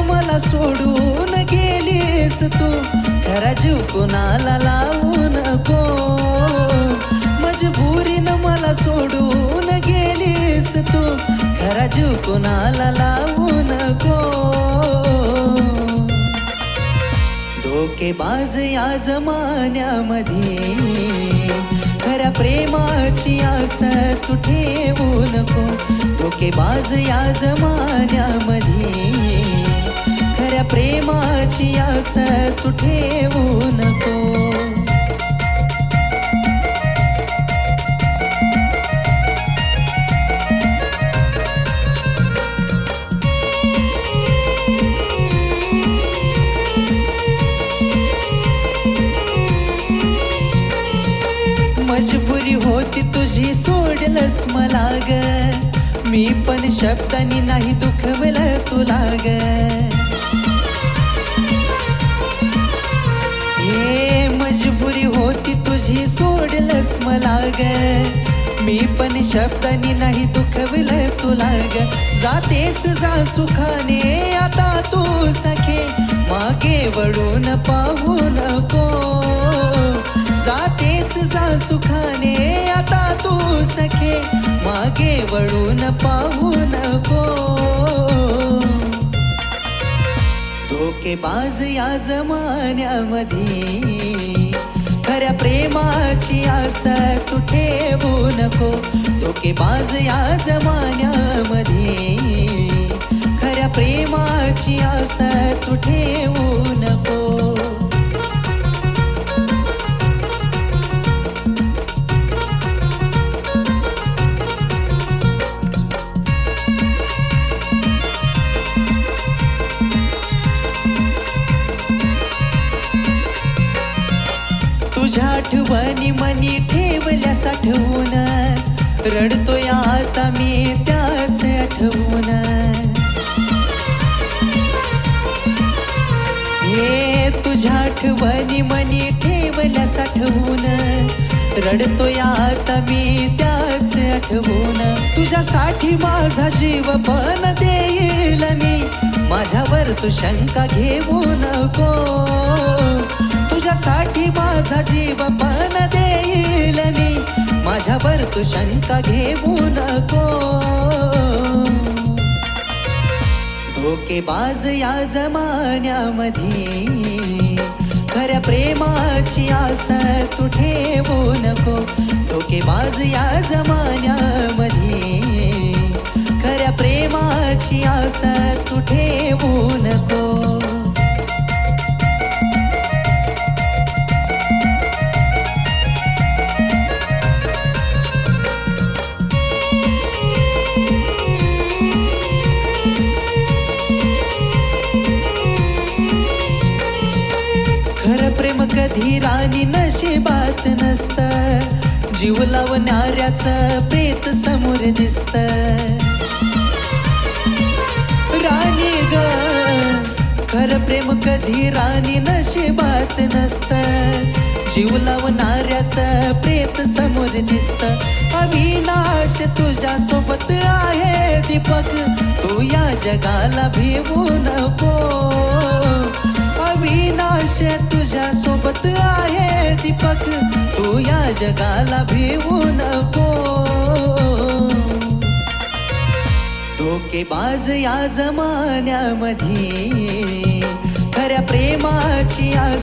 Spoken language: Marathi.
मला सोडून गेलीस तू. खरा जीव कोणाला लावू नको. मजबुरीनं मला सोडून गेलीस तू. खरा जीव कोणाला लावू नको. धोकेबाज या जमान्यामध्ये प्रेमाची आस तू ठेवू नको. धोकेबाज या जमान्यामध्ये. खऱ्या प्रेमाची आस तू ठेवू नको. होती तुझी सोडलस मला ग. मी पण शब्दानी नाही दुखवलं तुला ग. ये मजबुरी होती तुझी सोडलस मला ग. मी पण शब्दानी नाही दुखवलं तुला ग. जातेस जा सुखाने आता तू सखे. मागे वळून पाहू नको. जातेस जा सुखाने आता तू सखे मागे वळून पाहू नको. धोकेबाज या जमान्यामध्ये खऱ्या प्रेमाची आस तू ठेवू नको. धोकेबाज या जमान्यामध्ये खऱ्या प्रेमाची आस तू ठेवू आठवणी मनी ठेवल्या साठवून. रडतोय आता मी त्याच आठवून. हे तुझ्या आठवणी मनी ठेवल्या साठवून. रडतोय आता मी त्याच आठवून. तुझ्यासाठी माझा जीव पण देईल मी. माझ्यावर तू शंका घेऊ नको. तू शंका घेऊ नको. धोकेबाज या जमान्यामध्ये खऱ्या प्रेमाची आस तू ठेवू नको. धोकेबाज या जमान्यामध्ये खऱ्या प्रेमाची आस तू ठेवू नको आणि नशिबात नसत. जीव लावणाऱ्याचं प्रेत समोर दिसत. राणी ग खर प्रेम कधी राणी नशिबात नसत. जीव लावणाऱ्याचं प्रेत समोर दिसत. अविनाश तुझ्या सोबत आहे दीपक. तू या जगाला भिवू नको. अविनाश तुझ्या सोबत आहे. तू या जगाला भिवू नको. धोकेबाज या जमान्यामध्ये खऱ्या प्रेमाची